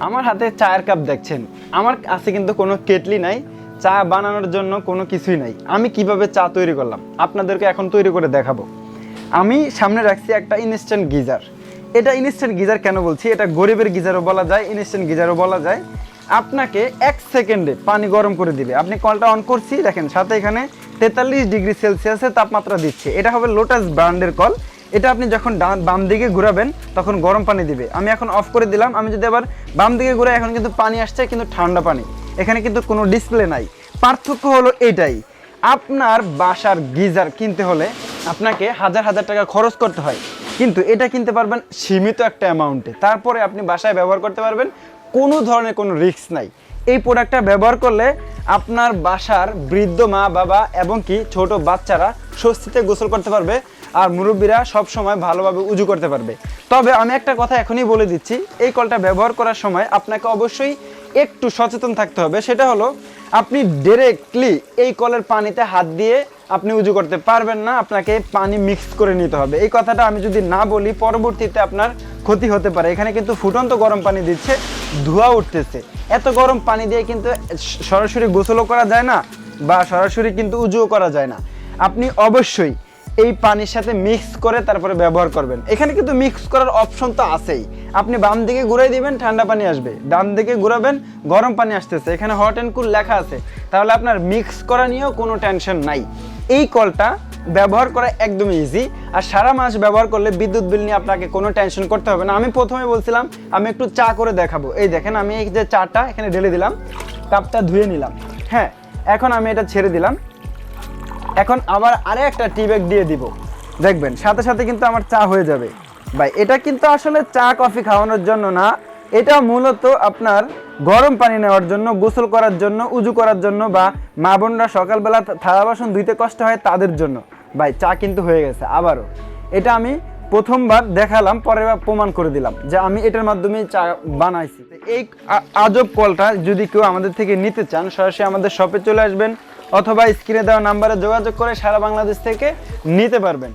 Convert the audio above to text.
আমার হাতে চায়ের কাপ দেখছেন। আমার কাছে কিন্তু কোনো কেটলি নাই, চা বানানোর জন্য কোনো কিছুই নাই। আমি কীভাবে চা তৈরি করলাম? আপনাদেরকে এখন তৈরি করে দেখাবো। আমি সামনে রাখছি একটা ইনস্ট্যান্ট গিজার। এটা ইনস্ট্যান্ট গিজার কেন বলছি? এটা গরিবের গিজারও বলা যায় ইনস্ট্যান্ট গিজারও বলা যায়। আপনাকে এক সেকেন্ডে পানি গরম করে দিবে। আপনি কলটা অন করছি, দেখেন, সাথে এখানে তেতাল্লিশ ডিগ্রি সেলসিয়াসে তাপমাত্রা দিচ্ছে। এটা হবে লোটাস ব্র্যান্ডের কল। এটা আপনি যখন বাম দিকে ঘুরাবেন, তখন গরম পানি দিবে। আমি এখন অফ করে দিলাম, আমি যদি আবার বাম দিকে ঘুরাই, এখন কিন্তু পানি আসছে, কিন্তু ঠান্ডা পানি। এখানে কিন্তু কোনো ডিসপ্লে নাই। পার্থক্য হলো এটাই। আপনার বাসার গিজার কিনতে হলে আপনাকে হাজার হাজার টাকা খরচ করতে হয়। কিন্তু এটা কিনতে পারবেন সীমিত একটা অ্যামাউন্টে তারপরে আপনি বাসায় ব্যবহার করতে পারবেন। কোনো ধরনের কোনো রিস্ক নাই। এই প্রোডাক্টটা ব্যবহার করলে আপনার বাসার বৃদ্ধ মা, বাবা এবং কি ছোট বাচ্চারা স্বস্তিতে গোসল করতে পারবে আর মুরব্বীরা সব সময় ভালোভাবে উজু করতে পারবে। তবে আমি একটা কথা এখনই বলে দিচ্ছি, এই কলটা ব্যবহার করার সময় আপনাকে অবশ্যই একটু সচেতন থাকতে হবে। সেটা হলো, আপনি ডিরেক্টলি এই কলের পানিতে হাত দিয়ে আপনি উজু করতে পারবেন না, আপনাকে পানি মিক্স করে নিতে হবে। এই কথাটা আমি যদি না বলি, পরবর্তীতে আপনার ক্ষতি হতে পারে। এখানে কিন্তু ফুটন্ত গরম পানি দিচ্ছে, ধোঁয়া উঠতেছে। এত গরম পানি দিয়ে কিন্তু সরাসরি গোসলও করা যায় না বা সরাসরি কিন্তু উজুও করা যায় না। আপনি অবশ্যই এই পানির সাথে মিক্স করে তারপরে ব্যবহার করবেন। এখানে কিন্তু মিক্স করার অপশন তো আছেই। আপনি বাম দিকে ঘুরাই দিবেন, ঠান্ডা পানি আসবে। ডান দিকে ঘুরাবেন, গরম পানি আসতেছে। এখানে হট অ্যান্ড কুল লেখা আছে। তাহলে আপনার মিক্স করা নিয়েও কোনো টেনশন নাই। এই কলটা ব্যবহার করা একদম ইজি আর সারা মাস ব্যবহার করলে বিদ্যুৎ বিল নিয়ে আপনাকে কোনো টেনশন করতে হবে না। আমি প্রথমে বলছিলাম, আমি একটু চা করে দেখাবো। এই দেখেন, আমি এই যে চাটা এখানে ঢেলে দিলাম, কাপটা ধুয়ে নিলাম। হ্যাঁ এখন আমি এটা ছেড়ে দিলাম। এখন আবার আরে একটা টি ব্যাগ দিয়ে দিব। দেখবেন, সাথে সাথে কিন্তু আমার চা হয়ে যাবে। ভাই, এটা কিন্তু আসলে চা, কফি খাওয়ানোর জন্য না। এটা মূলত আপনার গরম পানি নেওয়ার জন্য, গোসল করার জন্য, উজু করার জন্য বা মা বোনরা সকালবেলা থালা বাসন ধুইতে কষ্ট হয় তাদের জন্য। ভাই, চা কিন্তু হয়ে গেছে, আবারও। এটা আমি প্রথমবার দেখালাম, পরে প্রমাণ করে দিলাম যে আমি এটার মাধ্যমে চা বানাইছি। এই আজব কলটা যদি কেউ আমাদের থেকে নিতে চান, সরাসরি আমাদের শপে চলে আসবেন অথবা স্ক্রিনে দেওয়া নাম্বারে যোগাযোগ করে সারা বাংলাদেশ থেকে নিতে পারবেন।